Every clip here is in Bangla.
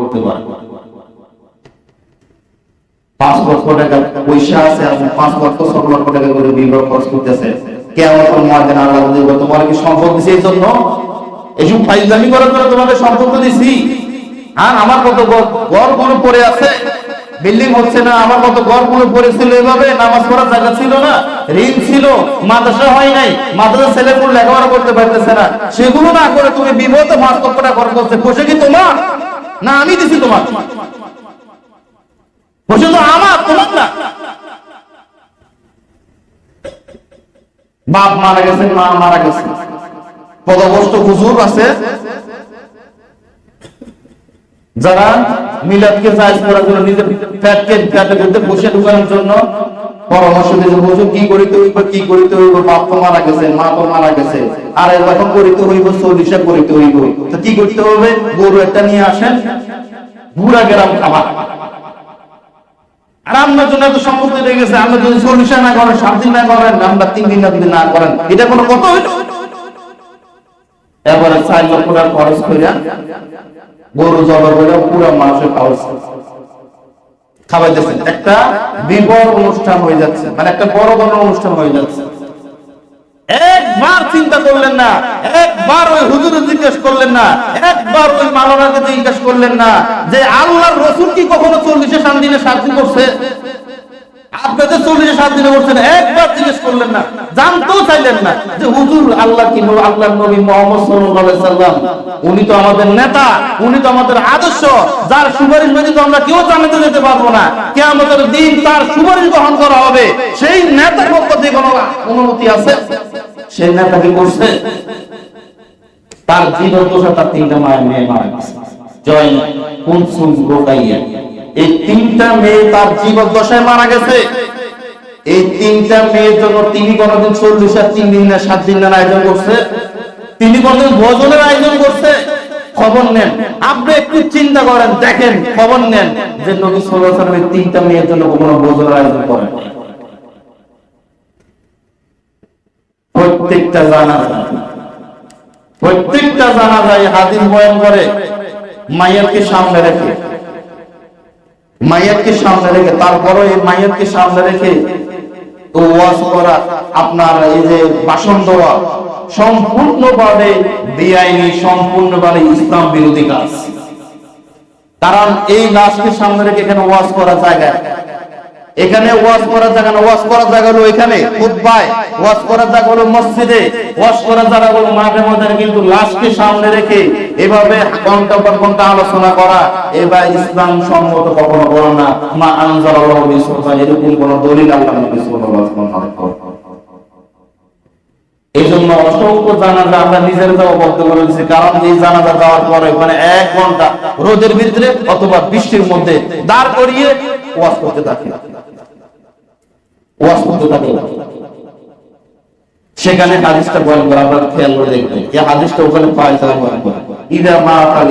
করতে পাঁচ লক্ষ টাকা পয়সা আছে, আপনি পাঁচ লক্ষ লক্ষ টাকা করে খরচ করতেছে। কেমন আল্লাহ তোমার কি সম্পদ দিছে এই জন্য? এইসব করার জন্য তোমাকে সম্পদ দিছি। আর আমার কত কোনো পড়ে আছে। বিল্ডিং হচ্ছে না, আমার গড় কোনো পড়েছিল এভাবে, নামাজ পড়ার জায়গা ছিল না, ঋণ ছিল, মাদ্রাসা হয় নাই মাদ্রাসা ছেলে পুলে লেখাপড়া করতে পারতেছে না। সেগুলো না করে তুমি বিবাহতে পাঁচ লক্ষ টাকা খরচ করছে বসে কি তোমার? না, আমি দিছি তোমার। তো আমার, তোমার না। বাপ মারা গেছে, মা মারা গেছে। পদবস্ত হুজুর আছে। যারা মিলাদকে জায়েজ করার জন্য নিজের বসে ঢুকানোর জন্য পরামর্শ দিতে হুজুর, কি করিতে হইব, কি করিতে হইব? বাপ তো মারা গেছে, মা তো মারা গেছে। আর এখন করিতে হইব, চল্লিশে করিতে হইব। তো কি করতে হবে? গরু একটা নিয়ে আসেন। বুড়া গ্রাম খাবার। আর আপনার জন্য এত সম্পত্তি হয়ে গেছে আপনি যদি চল্লিশে না করেন, সাত দিন না করেন, আমরা তিন দিন যদি না করেন, এটা কোনো কথা হইল? এবারে চার লক্ষ টাকা খরচ করিয়া গরু জবা করে পুরো মানুষের খাওয়া একটা বিবর অনুষ্ঠান হয়ে যাচ্ছে মানে একটা বড় বড় অনুষ্ঠান হয়ে যাচ্ছে। একবার চিন্তা করলেন না, একবার ওই হুজুর জিজ্ঞেস করলেন না, একবার ওই মালানাকে জিজ্ঞেস করলেন না যে আল্লাহর রসুল কি কখনো চল্লিশে সাত দিনে সাক্ষী করছে? আপনাদের দিনে তার সুপারিশ গ্রহণ করা হবে। সেই নেতার পক্ষ থেকে কোনো অনুমতি আছে? সেই নেতা কি করছে? তার জীবন দোষা তার তিনটা মায়ের মেয়ে মারা জয় কুনসুম এই তিনটা মেয়ে তার জীবন দশায় মারা গেছে। এই তিনটা মেয়ের জন্য তিনি কোনদিন চল্লিশ আর তিন দিন না, সাত দিন না আয়োজন করছে। তিনি কোনদিন ভোজনের আয়োজন করছে। খবর নেন। আপনি একটু চিন্তা করেন, দেখেন, খবর নেন যে নবী সাল্লাল্লাহু আলাইহি তিনটা মেয়ের জন্য কোনো ভোজনের আয়োজন করেন প্রত্যেকটা জানা প্রত্যেকটা জানা যায়, হাদিস বয়ান করে। মায়েরকে সামনে রেখে। মায়েরকে সামনে রেখে তারপরে এই মায়েরকে সামনে রেখে তো ওয়াজ করা, আপনার এই যে ভাষণ দেওয়া, সম্পূর্ণভাবে বেআইনি, সম্পূর্ণভাবে ইসলাম বিরোধী কাজ। কারণ এই লাশকে সামনে রেখে এখানে ওয়াজ করা জায়গা। এখানে ওয়াজ করার জায়গা না ওয়াজ করার জায়গা হলো এখানে খুতবায় ওয়াজ করার জায়গা হলো মসজিদে ওয়াজ করার জায়গা হলো মাঠে ময়দানে কিন্তু লাশকে সামনে রেখে এভাবে ঘণ্টা পর ঘণ্টা আলোচনা করা এবার ইসলাম সম্মত কখনো করো না মা আনজালাল্লাহু বিসুলতান এরকম কোন দলিল আল্লাহ নবী সাল্লাল্লাহু আলাইহি ওয়াসাল্লাম এই জন্য অসংখ্য জানাজা আমরা নিজের যাওয়া বলতে বলেছি কারণ এই জানাজা যাওয়ার পরে ওখানে এক ঘণ্টা রোদের ভিতরে অথবা বৃষ্টির মধ্যে দাঁড় করিয়ে ওয়াজ করতে থাকে সেখানে হাদিসটা করে খেয়াল করে দেখবেন হাদিসটা ওখানে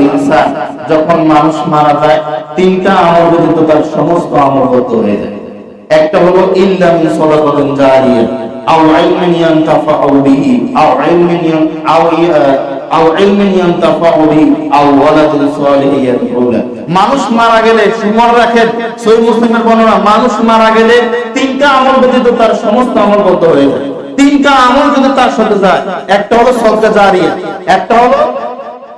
ইনসান, যখন মানুষ মারা যায়, তিনটা আমল ব্যতীত তার সমস্ত আমল বদ্ধ হয়ে যায়। একটা হলো ইল্লা মিন সালাতাতিন জারিয়া আও ইলমিন ইয়ানতাফাউ বিহি, আও ইলমিন আও আও ইলমিন ইয়ানতাফাউ বিহি আও ওয়ালাদিন সালিহিন ইয়াদউলা মানুষ মারা গেলে সুমর রাখেন সহিহ মুসলিমের বর্ণনা, মানুষ মারা গেলে তিনটা আমল ব্যতীত তার সমস্ত আমল বদ্ধ হয়ে যায়। তিনটা আমল যদি তার সাথে যায়, একটা হলো সদকা জারিয়া, একটা হলো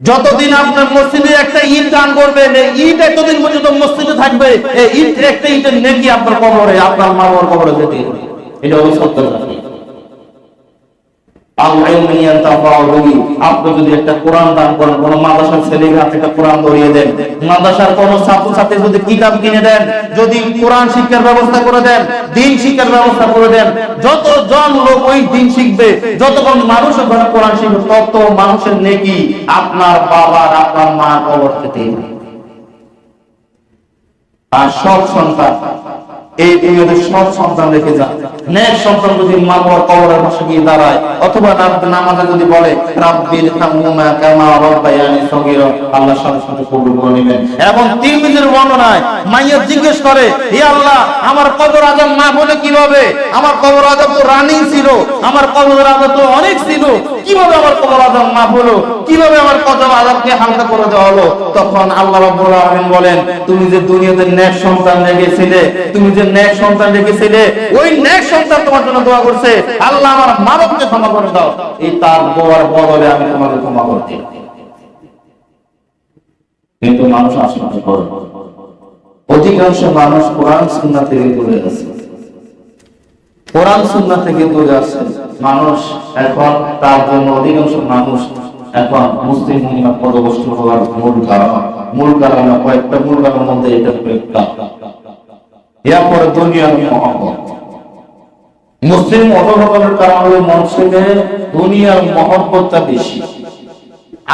যতদিন আপনার মসজিদে একটা ঈদ দান করবেন এই ঈদ এতদিন পর্যন্ত মসজিদে থাকবে, এই ঈদ একটা ঈদের নেকি আপনার কবরে, আপনার মা বাবার কবরে যেতে এটা হলো সত্য কথা। আপনি জন লোক ওই দিন শিখবে, যতক্ষণ মানুষ ওখানে কোরআন শিখবে, তত মানুষের নেকি আপনার বাবার আপনার মা কবর আর সব সন্তান এই দুনিয়াতে সব সন্তান রেখে যান। নেক সন্তান যদি মা বাবার কবরের পাশে গিয়ে দাঁড়ায়, অথবা নামাজে যদি বলে হামহুমা কামা রাব্বায়ানি আল্লাহ সাথে সাথে কবুল করে নেবেন। এবং তিরমিজির বর্ণনায় জিজ্ঞেস করে, হে আল্লাহ, আমার কবর আযাব না বলে কীভাবে? আমার কবর আযাব তো রানিং ছিল, আমার কবর আযাব তো অনেক ছিল। কীভাবে আমার কবর আযাব না হলো? কীভাবে আমার কবর আযাবকে হালকা করে দেওয়া হলো? তখন আল্লাহ রাব্বুল আলামিন বলেন, তুমি যে দুনিয়াতে নেক সন্তান রেখেছিলে, তুমি যে নেক সন্তান রেখেছিলে, ওই নেক সন্তান তোমার জন্য দোয়া করছে। আল্লাহ আমার ক্ষমা করে দাও। এই তার দোয়ার বদলে আমি তোমাকে ক্ষমা করতে কিন্তু মানুষ অধিকাংশ মানুষ কোরআন, সুন্নাহ থেকে দূরে আছে। কোরআন, সুন্নাহ থেকে দূরে আছে। মানুষ এখন তার জন্য অধিকাংশ মানুষ এখন মুসলিম মহিলা পদবস্ত হওয়ার মূল কারণ। মূল কারণ কয়েকটা, মূল কারণের মধ্যে এটা একটা। দুনিয়ার মহব্বত। মুসলিম দুনিয়ার মহব্বতটা বেশি।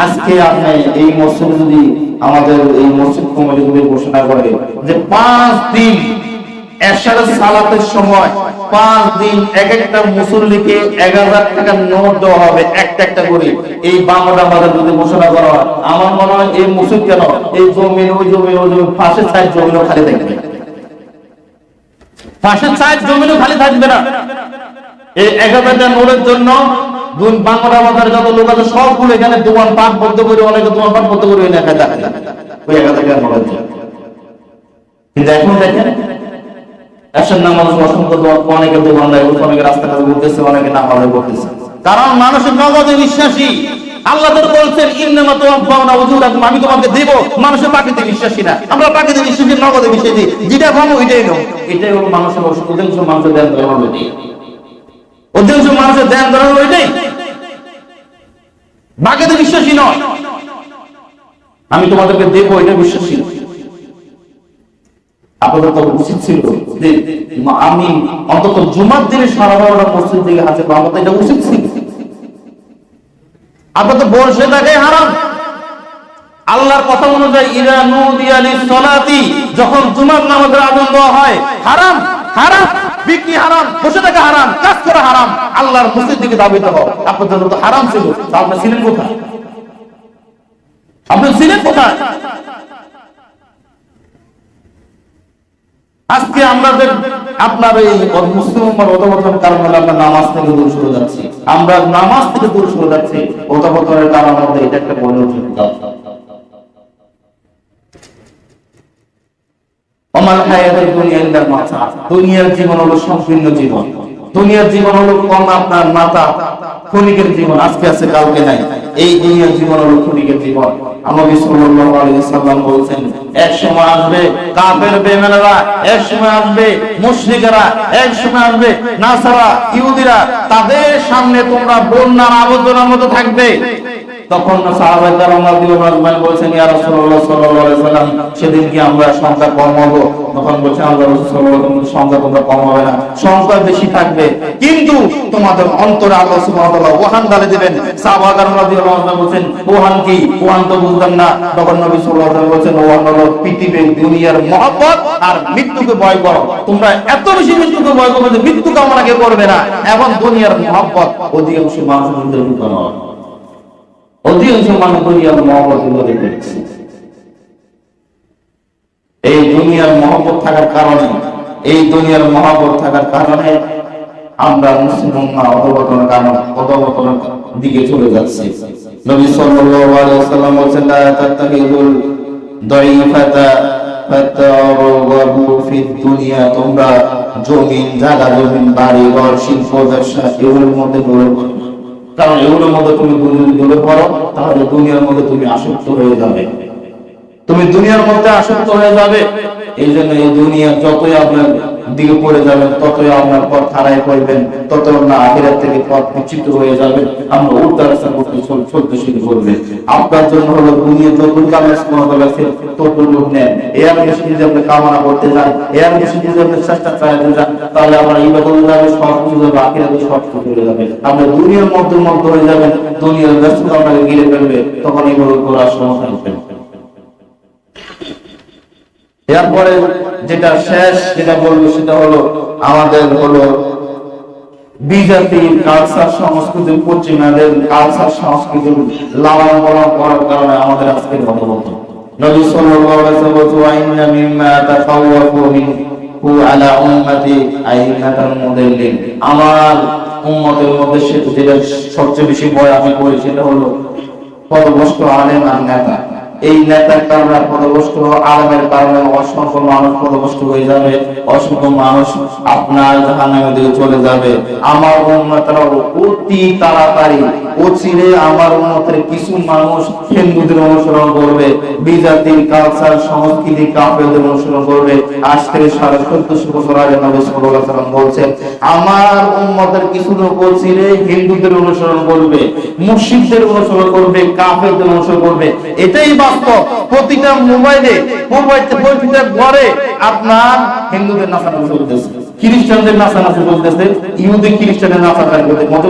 আজকে আপনি এই যদি আমাদের এই মসজিদ কমিটি ঘোষণা করে যে পাঁচ দিন সালাতের সময় পাঁচ দিন এক একটা মুসল্লিকে এক হাজার টাকা নোট দেওয়া হবে একটা একটা করে। এই বাংলা আমাদের যদি ঘোষণা করা হয়, আমার মনে হয় এই মসজিদ কেন? এই জমিন, ওই জমি ওই জমি পাশে সাইড জমিনও খালি থাকবে। জমিনও খালি থাকবে না। এই এক হাজারটা নোটের জন্য দুই বাংলা যত লোক আছে, সবগুলো এখানে করে, অনেকে দোকান পাট বদ্ধ করে এনে ওই এক কিন্তু এখন দেখেন নামাজ অসংখ্য অনেকে দোকান দেয় অনেকে রাস্তা কাছে ঘুরতেছে, অনেকে পড়তেছে। কারণ মানুষের নগদে বিশ্বাসী। আল্লাহ তো বলছেন ইন্নামা তুওয়াফাউনা উজুরাকুম। আমি তোমাকে দেব মানুষের পাখিতে বিশ্বাসী না। আমরা পাখিতে বিশ্বাসী নগদে বিশ্বাসী। যেটা ভাবো ওইটাই নাও। এটাই হলো মানুষের অধিকাংশ মানুষের ধ্যান ধর্ম ওইটাই অধিকাংশ মানুষের ধ্যান ধর্ম ওইটাই বাকিতে বিশ্বাসী নয়। আমি তোমাদেরকে দেবো এটা বিশ্বাসী না আপনাদের তো উচিত ছিল আমি অন্তত জুমার দিনে সারা বারোটা মসজিদ দিকে হাতে পাবো এটা উচিত ছিল। আপনার তো বসে থাকে হারাম। আল্লাহর কথা অনুযায়ী ইরা নুদিয়া লিসসালাতি যখন জুমার নামাজের আজান দেওয়া হয়, হারাম হারাম, বিক্রি হারাম, বসে হারাম, কাজ হারাম। আল্লাহর মসজিদ দিকে আপনার জন্য তো হারাম ছিল আপনি ছিলেন কোথায়? আপনি ছিলেন কোথায়? আজকে আমরা যে আপনার এই মুসলিম কারণ আমরা নামাজ থেকে দূর সরে যাচ্ছি। আমরা নামাজ থেকে দূর সরে যাচ্ছি। অধপতনের কারণ মধ্যে এটা একটা বড় আমার হায়াতের দুনিয়া দুনিয়ার জীবন হলো সংকীর্ণ জীবন। দুনিয়ার জীবন হলো কম আপনার মাতা, ক্ষণিকের জীবন, আজকে আছে, কালকে নাই। এই দুনিয়ার জীবন হলো ক্ষণিকের জীবন। আমাকে সাল্লাল্লাহু আলাইহি সাল্লাম এক সময় আসবে কাফের এক সময় আসবে মুশরিকরা, এক সময় আসবে নাসারা, ইহুদিরা, তাদের সামনে তোমরা বন্যার আবর্জনার মতো থাকবে। তখন রাদিয়াল্লাহু ইয়া রাসূলুল্লাহ সাল্লাল্লাহু সেদিন কি আমরা সংখ্যা কম হব? তখন বলছে আল্লাহ রাসূল সাল্লাল্লাহু আলাইহি তোমরা কম হবে না, সংখ্যা বেশি থাকবে। কিন্তু তোমাদের অন্তরে আল্লাহ সুবহানাহু ওয়া তাআলা ওহান ডালে দিবেন। রাদিয়াল্লাহু বলেছেন ওহান কি? ওহান তো বুঝতাম না। তখন নবী সাল্লাল্লাহু আলাইহি বলেছেন ওহান হলো পৃথিবীর দুনিয়ার মহব্বত আর মৃত্যুকে ভয় করো। তোমরা এত বেশি মৃত্যুকে ভয় করবে যে মৃত্যু কামনাকে করবে না। এখন দুনিয়ার মহব্বত অধিকাংশ মানুষের ঢুকানো হয় অধিকাংশ মানুষ এই দুনিয়ার থাকার কারণে, এই দুনিয়ার থাকার কারণে আমরা কারণ দিকে চলে যাচ্ছি। নবী সাল্লাল্লাহু আলাইহি বলেছেন, লা তাত্তাকিদুল দাইফাতা ফিদ দুনিয়া। তোমরা জমিন, জায়গা, জমিন, বাড়ি, ঘর, শিল্প, ব্যবসা, এগুলোর মধ্যে কারণ এগুলোর মধ্যে তুমি দূরে পড়ো, তাহলে দুনিয়ার মধ্যে তুমি আসক্ত হয়ে যাবে। তুমি দুনিয়ার মধ্যে আসক্ত হয়ে যাবে। এই জন্য এই দুনিয়া যতই আপনার দিকে পড়ে যাবেন, ততই আপনার পথ হারাই করবেন তত আপনার আখিরাত থেকে পথ বিচ্ছিন্ন হয়ে যাবে। আমরা রাস্তা করতে চল- চলতে শুরু করবে। আপনার জন্য হলো দুনিয়া যতটুকু আল্লাহ সুবহানাহু ওয়া তাআলা ততটুকু নেন। এর বেশি যদি আপনি কামনা করতে যান এর বেশি যদি আপনি চেষ্টা চালাতে যান, তাহলে ইবাদত যাবে সব কিছু যাবে আখিরাতে সব কিছু চলে যাবে। আপনি দুনিয়ার মধ্যে মধ্যে হয়ে যাবেন, দুনিয়ার ব্যস্ততা আপনাকে ঘিরে ফেলবে, তখন ইবাদত করার সময় থাকবে এরপরে যেটা শেষ, যেটা বলব সেটা হলো, আমাদের হলো কালচার পশ্চিমাদের কালচার লালন করার কারণে আমাদের আমার মধ্যে যেটা সবচেয়ে বেশি ভয় আমি করি সেটা হলো পদভস্ত আলেম আর নেতা। এই নেতার কারণে পদভস্ত আলেমের কারণে অসংখ্য মানুষ পদভস্ত হয়ে যাবে, অসংখ্য মানুষ আপনার জাহান্নামের দিকে চলে যাবে। আমার উন্মতরা অতি তাড়াতাড়ি অচিরে আমার উন্মতের কিছু মানুষ হিন্দুদের অনুসরণ করবে, বিজাতির কালচার সংস্কৃতি অনুসরণ করবে। আজ সাড়ে বছর আগে বলছেন, আমার উম্মতের কিছু লোক অচিরে হিন্দুদের অনুসরণ করবে, মুশরিকদের অনুসরণ করবে অনুসরণ করবে। এটাই বাস্তব প্রতিটা মোবাইলে মোবাইলে প্রতিটা ঘরে আপনার হিন্দুদের নাচানাচি চলতেছে খ্রিস্টানদের নাচানাচি চলতেছে ইহুদি খ্রিস্টানের নাচানাচি করতে মত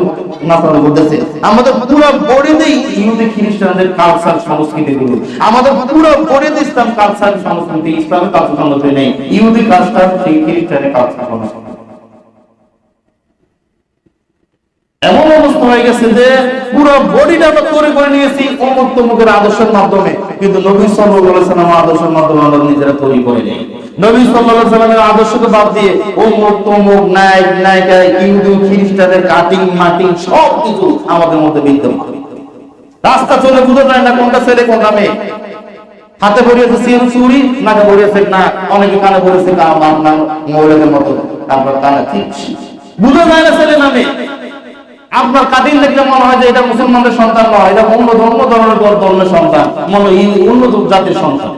নাচানাচি করতেছে। আমাদের পুরো বডিতেই ইহুদি খ্রিস্টানদের কালচার সংস্কৃতি গুলো আমাদের পুরো বডিতে ইসলাম কালচার সংস্কৃতি ইসলামের কালচার সংস্কৃতি নেই। ইহুদি কালচার সেই খ্রিস্টানের কালচার সংস্কৃতি এমন অবস্থা হয়ে গেছে যে পুরো বডিটা আমরা তৈরি করে নিয়েছি অমুক তমুকের আদর্শের মাধ্যমে। কিন্তু নবী সাল্লাল্লাহু আলাইহি আদর্শের মাধ্যমে আমরা নিজেরা তৈরি করে নেই। নবী সাল্লাল্লাহু আলাইহি আদর্শকে বাদ দিয়ে অমুক তমুক, নায়ক, নায়িকা ইহুদি খ্রিস্টানের কাটিং, মাটিং সব কিছু আমাদের মধ্যে বিদ্যমান। রাস্তা চলে বুঝতে পারে না কোনটা ছেলে, কোনটা মেয়ে। হাতে পড়িয়েছে সিল চুরি, নাকে পড়িয়েছে না অনেকে কানে পড়েছে আপনার মহিলাদের মতো, তারপর কানে ঠিক বুঝে যায় না ছেলে না মেয়ে। আপনার কাদের দেখলে মনে হয় যে এটা মুসলমানদের সন্তান নয়, এটা অন্য ধর্ম ধরনের ধর্মের সন্তান, মনে অন্য জাতির সন্তান।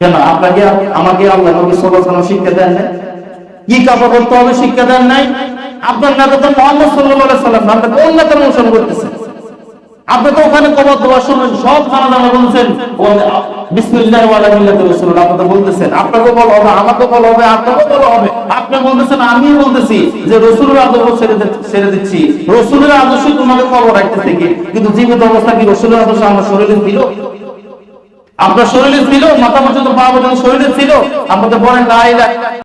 কেন? আপনাকে, আমাকে আল্লাহ নবী সাল্লাল্লাহু শিক্ষা দেন নাই? কি কাপড় করতে হবে শিক্ষা দেন নাই? আপনার নেতা তো মোহাম্মদ সাল্লাল্লাহু আলাইহি সাল্লাম আপনি কোন নেতার অনুসরণ করতেছেন আপনি তো ওখানে কবর দেওয়ার সময় সব খানা দানা বলছেন। বিসমিল্লাহ ওয়ালা রাসূল আপনি তো বলতেছেন হবে হবে হবে। আপনি বলতেছেন আমি বলতেছি যে রসুলের আদর্শ ছেড়ে ছেড়ে দিচ্ছি। রসুলের আদর্শ তোমাকে কবর রাখতেছে কি কিন্তু জীবিত অবস্থা কি রসুলের আদর্শ? আমার শরীরে আপনার শরীরে ছিল, মাথা পর্যন্ত পা পর্যন্ত শরীরে ছিল। তো বলেন